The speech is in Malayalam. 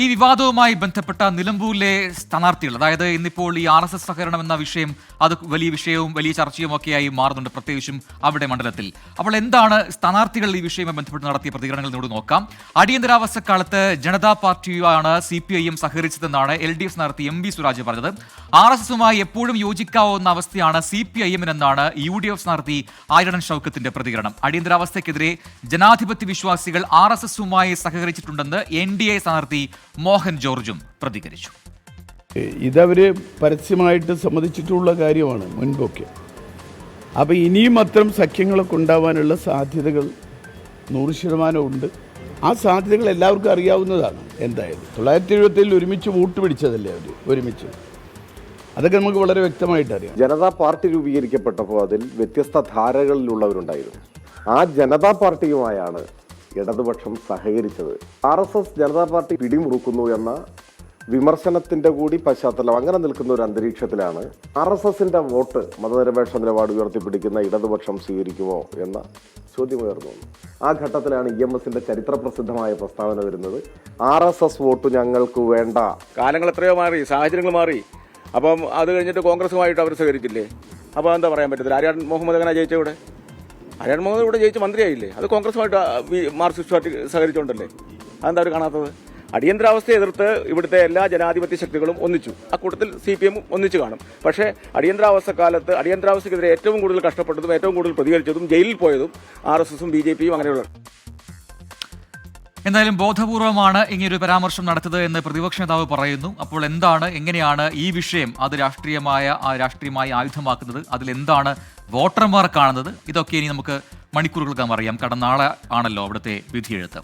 ഈ വിവാദവുമായി ബന്ധപ്പെട്ട നിലമ്പൂരിലെ സ്ഥാനാർത്ഥികൾ അതായത് ഇന്നിപ്പോൾ ഈ ആർ എസ് എസ് സഹകരണം എന്ന വിഷയം അത് വലിയ വിഷയവും വലിയ ചർച്ചയും ഒക്കെയായി മാറുന്നുണ്ട് പ്രത്യേകിച്ചും അവിടെ മണ്ഡലത്തിൽ. അപ്പോൾ എന്താണ് സ്ഥാനാർത്ഥികൾ ഈ വിഷയവുമായി ബന്ധപ്പെട്ട് നടത്തിയ പ്രതികരണങ്ങൾ നമുക്ക് നോക്കാം. അടിയന്തരാവസ്ഥ കാലത്ത് ജനതാ പാർട്ടിയുമാണ് സി പി ഐ എം സഹകരിച്ചതെന്നാണ് എൽ ഡി എഫ് സ്ഥാനാർത്ഥി എം വി സുരാജ് പറഞ്ഞത്. ആർ എസ് എസുമായി എപ്പോഴും യോജിക്കാവുന്ന അവസ്ഥയാണ് സി പി ഐ എമ്മിനെന്നാണ് യു ഡി എഫ് സ്ഥാനാർത്ഥി ആയിരൺ ഷൗക്കത്തിന്റെ പ്രതികരണം. അടിയന്തരാവസ്ഥയ്ക്കെതിരെ ജനാധിപത്യ വിശ്വാസികൾ ആർ എസ് എസുമായി സഹകരിച്ചിട്ടുണ്ടെന്ന് എൻ ഡി എ സ്ഥാനാർത്ഥി മോഹൻ ജോർജും പ്രതികരിച്ചു. ഇതവർ പരസ്യമായിട്ട് സമ്മതിച്ചിട്ടുള്ള കാര്യമാണ് മുൻപൊക്കെ. അപ്പോൾ ഇനിയും അത്തരം സഖ്യങ്ങളൊക്കെ ഉണ്ടാവാനുള്ള സാധ്യതകൾ നൂറ് ശതമാനം ഉണ്ട്. ആ സാധ്യതകൾ എല്ലാവർക്കും അറിയാവുന്നതാണ് എന്തായാലും. തൊള്ളായിരത്തി എഴുപത്തിയിൽ ഒരുമിച്ച് വോട്ട് പിടിച്ചതല്ലേ അവർ ഒരുമിച്ച്. അതൊക്കെ നമുക്ക് വളരെ വ്യക്തമായിട്ട് അറിയാം. ജനതാ പാർട്ടി രൂപീകരിക്കപ്പെട്ടപ്പോൾ അതിൽ വ്യത്യസ്ത ധാരകളിലുള്ളവരുണ്ടായിരുന്നു. ആ ജനതാ പാർട്ടിയുമായാണ് ഇടതുപക്ഷം സഹകരിച്ചത്. R S S Janata party പിടിമുറുക്കുന്നു എന്ന വിമർശനത്തിന്റെ കൂടി പശ്ചാത്തലം അങ്ങനെ നിൽക്കുന്ന ഒരു അന്തരീക്ഷത്തിലാണ് ആർ എസ് എസിന്റെ വോട്ട് മതനിരപേക്ഷ നിലപാട് ഉയർത്തിപ്പിടിക്കുന്ന ഇടതുപക്ഷം സ്വീകരിക്കുമോ എന്ന ചോദ്യം ഉയർന്നു. വന്നു. ആ ഘട്ടത്തിലാണ് ഇ എം എസിന്റെ ചരിത്ര പ്രസിദ്ധമായ പ്രസ്താവന വരുന്നത്. ആർ എസ് എസ് വോട്ട് ഞങ്ങൾക്ക് വേണ്ട. കാലങ്ങൾ എത്രയോ മാറി സാഹചര്യങ്ങൾ മാറി. അപ്പം അത് കഴിഞ്ഞിട്ട് കോൺഗ്രസുമായിട്ട് അവർ സഹകരിച്ചില്ലേ? അപ്പോൾ എന്താ പറയാൻ പറ്റത്തില്ല? ആര്യാൻ മുഹമ്മദ് അങ്ങനെ ജയിച്ച ആര്യാൻ മുഹമ്മദ് ഇവിടെ ജയിച്ച് മന്ത്രിയായില്ലേ? അത് കോൺഗ്രസുമായിട്ട് മാർക്സിസ്റ്റ് പാർട്ടി സഹകരിച്ചുകൊണ്ടല്ലേ അതെന്താ അവർ കാണാത്തത്? അടിയന്തരാവസ്ഥയെ എതിർത്ത് ഇവിടുത്തെ എല്ലാ ജനാധിപത്യ ശക്തികളും ഒന്നിച്ചു. അക്കൂട്ടത്തിൽ സി പി എമ്മും ഒന്നിച്ചു കാണും. പക്ഷേ അടിയന്തരാവസ്ഥ കാലത്ത് അടിയന്തരാവസ്ഥയ്ക്കെതിരെ ഏറ്റവും കൂടുതൽ കഷ്ടപ്പെട്ടതും ഏറ്റവും കൂടുതൽ പ്രതികരിച്ചതും ജയിലിൽ പോയതും ആർ എസ് എസും ബി ജെ പിയും അങ്ങനെയുള്ള എന്തായാലും ബോധപൂർവമാണ് ഇങ്ങനൊരു പരാമർശം നടത്തിയത് എന്ന് പ്രതിപക്ഷ നേതാവ് പറയുന്നു. അപ്പോൾ എന്താണ് എങ്ങനെയാണ് ഈ വിഷയം അത് രാഷ്ട്രീയമായ രാഷ്ട്രീയമായി ആയുധമാക്കുന്നത്? അതിലെന്താണ് വോട്ടർമാർ കാണുന്നത്? ഇതൊക്കെ ഇനി നമുക്ക് മണിക്കൂറുകൾക്കകം അറിയാം. കടന്നാളെ ആണല്ലോ അവിടുത്തെ വിധിയെഴുത്ത്.